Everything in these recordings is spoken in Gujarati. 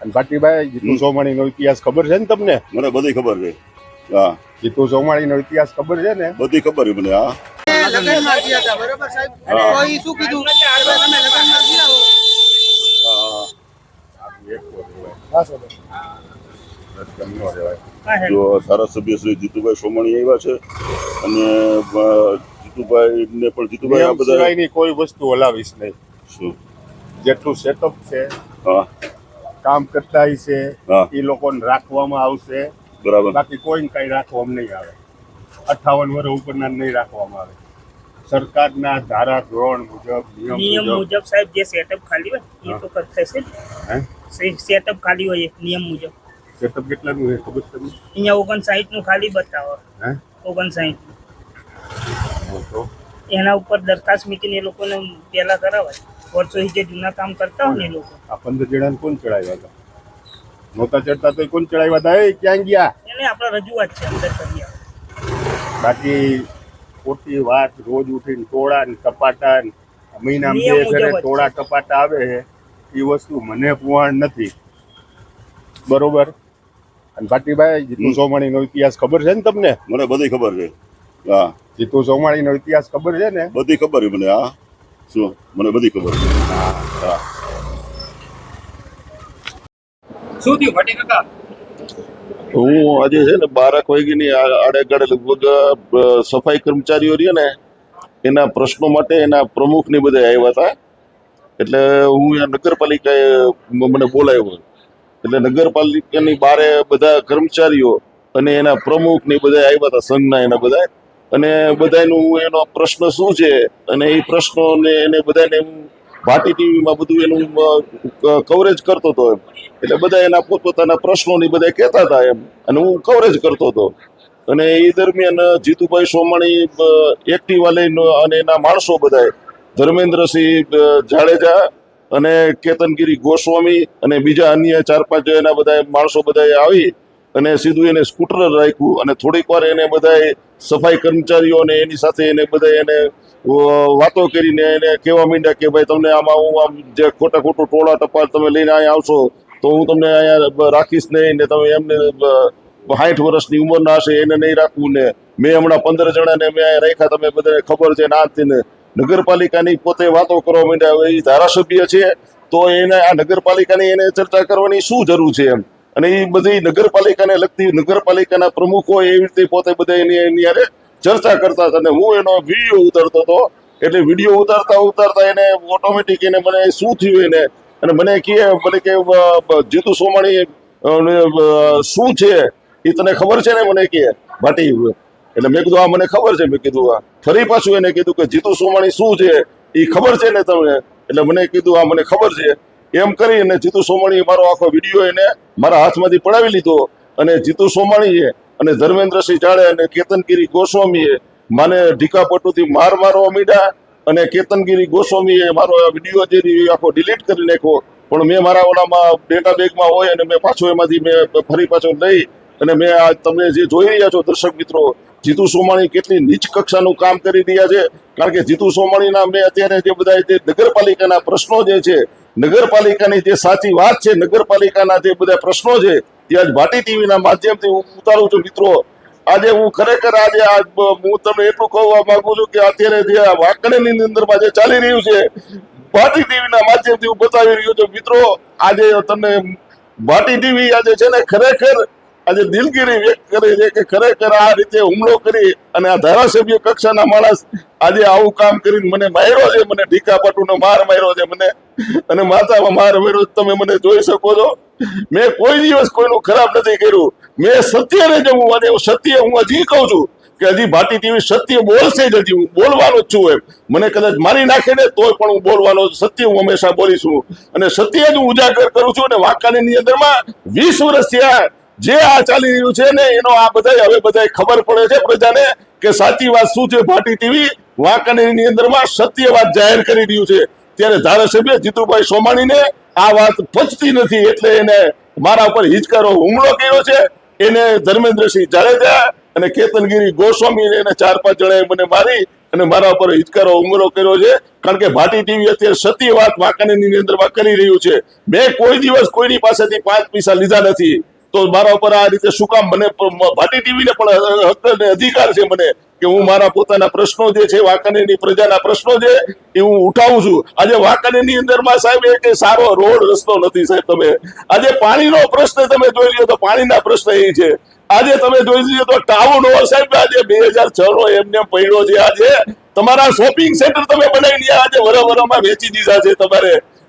અને ભાટીભાઈ જીતુ સોમાણીનો ઇતિહાસ ખબર છે ને તમને? મને બધી ખબર છે. હા. જીતુ સોમાણીનો ઇતિહાસ ખબર છે ને? બધી ખબર છે મને હા. જો ધારાસભ્ય શ્રી જીતુભાઈ સોમાણી આવ્યા છે અને જીતુભાઈ ને પણ જીતુભાઈ આ બધા કોઈ વસ્તુ હલાવીશ નહીં. શું? જેટલું સેટઅપ છે હા. કામ કરતા છે એ લોકોને રાખવામાં આવશે. બરાબર. બાકી કોઈને કઈ રાખવામાં નહીં આવે. અઠાવન વર્ષ ઉપરના નહીં રાખવામાં આવે. સરકારના ધારા ધોરણ મુજબ નિયમ મુજબ. સાહેબ જે સેટઅપ ખાલી હોય એ તો થશે હે? સેટઅપ ખાલી હોય એ નિયમ મુજબ. સેટઅપ કેટલાનું છે? ખબર છે તમને? અહીંયા ઓગણસાઠનું ખાલી બતાવો. હે? ઓગણસાઠ એના ઉપર દરખાસ્ત મૂકીને એ લોકોને પહેલા કરાવાય. વર્ષોથી જે જૂના કામ કરતા હોય ને લોકો. આ પંદર જણાને કોણ ચડાવ્યા હતા? નહોતા ચડતા તો કોણ ચડાવ્યા હતા? એ ક્યાં ગયા? એને આપણે રજૂઆત છે અંદર કરી બાકી ખોટી વાત રોજ ઉઠીને ટોળા ને કપાટા મહિના મહિનામાં બે ફેરે ટોળા કપાટા આવે છે એ વસ્તુ મને પુવાણ નથી. બરોબર? અને ભાટીભાઈ જીતુ સોમાણી સોમાણીનો ઇતિહાસ ખબર છે ને તમને? મને બધી ખબર છે. હા. જીતુ સોમાણીનો ઇતિહાસ ખબર છે ને? બધી ખબર છે મને હા. શું મને બધી ખબર છે. હા. શું થયું ભટ્ટી કાકા? હું આજે છે ને બારક વાગ્યાની ની આડેગાડે લગભગ સફાઈ કર્મચારીઓ રહી ને એના પ્રશ્નો માટે એના પ્રમુખને બધા આવ્યા હતા. એટલે હું નગરપાલિકાએ મને બોલાવ્યો. એટલે નગરપાલિકાની બારે બધા કર્મચારીઓ અને એના પ્રમુખ ને બધા આવ્યા હતા સંઘના એના બધા. અને બધાનું એનો પ્રશ્ન શું છે? અને એ પ્રશ્નોને એને બધાને હું ભાટી ટીવીમાં બધું એનું કવરેજ કરતો હતો એમ. એટલે બધા એના પોતપોતાના પ્રશ્નોની બધા કહેતા હતા એમ. અને હું કવરેજ કરતો હતો. અને એ દરમિયાન જીતુભાઈ સોમાણી એક્ટિવા લઈને અને એના માણસો બધાએ ધર્મેન્દ્રસિંહ જાડેજા અને કેતનગીરી ગોસ્વામી અને બીજા અન્ય ચાર પાંચ એના બધા માણસો બધાએ આવી અને સીધું એને સ્કૂટર રાખ્યું અને થોડીક વાર એને બધાએ સફાઈ કર્મચારીઓને એની સાથે એને બધા એને વાતો કરીને એને કહેવા માંડ્યા કે ભાઈ તમને આમાં હું આમ જે ખોટા ખોટું ટોળા ટપાલ તમે લઈને અહીંયા આવશો, તો હું તમને અહીંયા રાખીશ નહીં ને તમે એમને સાઠ વર્ષની ઉંમરના હશે, એને નહીં રાખવું ને મેં હમણાં પંદર જણાને મેં અહીંયા રાખ્યા, તમે બધાને ખબર છે ના તેને નગરપાલિકાની પોતે વાતો કરવા માંડ્યા, એ ધારાસભ્ય છે, તો એને આ નગરપાલિકાની એને ચર્ચા કરવાની શું જરૂર છે એમ? અને એ બધી નગરપાલિકાને લગતી નગરપાલિકાના પ્રમુખો એવી રીતે પોતે બધા એની એની ચર્ચા કરતા હતા. અને હું એનો વીડિયો ઉતારતો હતો. એટલે વીડિયો ઉતારતા ઉતારતા એને ઓટોમેટિક એને મને શું થયું એને? અને મને કહે મને કે જીતુ સોમાણી શું છે? એ તને ખબર છે ને? મને કે, ભાટી, એટલે મેં કીધું, આ મને ખબર છે. મેં કીધું, આ. ફરી પાછું એને કીધું કે, જીતુ સોમાણી શું છે? એ ખબર છે ને તમને? એટલે મને કીધું, આ મને ખબર છે. એમ કરી અને જીતુ સોમાણીએ મારો આખો વીડિયો એને મારા હાથમાંથી પડાવી લીધો. અને જીતુ સોમાણીએ અને ધર્મેન્દ્રસિંહ જાડે અને કેતનગીરી ગોસ્વામીએ મને ઢીકાપટુથી માર મારવા મીડ્યા અને કેતનગીરી ગોસ્વામીએ મારો વીડિયો જે આખો ડિલીટ કરી નાખ્યો. પણ મેં મારા ઓલામાં ડેટા બેગમાં હોય અને મેં પાછો એમાંથી મેં ફરી પાછો લઈ અને મેં આ તમે જે જોઈ રહ્યા છો દર્શક મિત્રો, જીતુ સોમાણી કેટલી નીચ કક્ષાનું કામ કરી રહ્યા છે. કારણ કે જીતુ સોમાણીના મેં અત્યારે જે બધા જે નગરપાલિકાના પ્રશ્નો જે છે નગરપાલિકાની જે સાચી વાત છે, નગરપાલિકાના જે બધા પ્રશ્નો છે તે આજ ભાટી ટીવીના માધ્યમથી હું ઉતારું છું, મિત્રો. આજે હું ખરેખર આજે હું તમને એટલું કહેવા માંગુ છું કે અત્યારે જે વાંકણીની અંદરમાં જે ચાલી રહ્યું છે ભાટી ટીવીના માધ્યમથી હું બતાવી રહ્યો છું, મિત્રો. આજે તમને ભાટી ટીવી આજે છે ને ખરેખર આજે દિલગીરી વ્યક્ત કરે છે કે ખરેખર આ રીતે હુમલો કરી અને આ ધારાસભ્ય કક્ષાના માણસ આજે આવું કામ કરીને મને માર્યો છે, મને ઢીકા પાટુનો માર માર્યો છે, મને અને માથામાં માર માર્યો તમે મને જોઈ શકો છો. મેં કોઈ દિવસ કોઈનું ખરાબ નથી કર્યું. મેં સત્યને જ હું આજે સત્ય હું હજી કહું છું કે હજી ભાટી ટીવી સત્ય બોલશે જ હજી. હું બોલવાનો જ છું એમ. મને કદાચ મારી નાખે ને તોય પણ હું બોલવાનો સત્ય હું હંમેશા બોલીશું. અને સત્ય જ હું ઉજાગર કરું છું અને વાંકાની અંદરમાં વીસ વર્ષ થયા જે આ ચાલી રહ્યું છે ને, એનો આ બધા હવે બધા ખબર પડે છે પ્રજાને કે સાચી વાત શું છે ભાટી ટીવી? વાંકાનેરની અંદરમાં સત્ય વાત જાહેર કરી રહ્યું છે. ત્યારે ધારાસભ્ય જીતુભાઈ સોમાણીને આ વાત પચતી નથી એટલે એને મારા ઉપર હિચકારો હુમલો કર્યો છે. એને ધર્મેન્દ્રસિંહ જાડેજા અને કેતનગીરી ગોસ્વામી એને ચાર પાંચ જણાએ મને મારી અને મારા ઉપર હિચકારો હુમલો કર્યો છે. કારણ કે ભાટી ટીવી અત્યારે સત્ય વાત વાંકાનેરની અંદરમાં કરી રહ્યું છે. મેં કોઈ દિવસ કોઈની પાસેથી પાંચ પૈસા લીધા નથી. તો મારા ઉપર આ રીતે શું કામ? મને ભાટી ટીવીને પણ હક અધિકાર છે મને કે હું મારા પોતાના પ્રશ્નો જે છે, વાંકાનેરની પ્રજાના પ્રશ્નો જે એ હું ઉઠાવું છું. આજે વાંકાનેરની અંદરમાં સાહેબ એ કે સારો રોડ રસ્તો નથી સાહેબ તમે. આજે પાણીનો પ્રશ્ન તમે જોઈ લ્યો તો પાણીના પ્રશ્ન એ છે. આજે તમે જોઈ લ્યો તો ટાઉન હોલ સાહેબ આજે બે હજાર છ નો એમને પડ્યો છે. આજે તમારા શોપિંગ સેન્ટર તમે બનાવીને આજે વરવરમાં વેચી દીધા છે તમારે.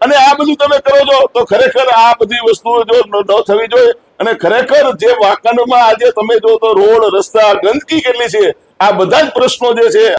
અને આ બધું તમે કરો છો, તો ખરેખર આ બધી વસ્તુઓ જો ન થવી જોઈએ. અને ખરેખર જે વાંકાનેરમાં આજે તમે જો તો રોડ, રસ્તા, ગંદકી કેટલી છે, આ બધા જ પ્રશ્નો જે છે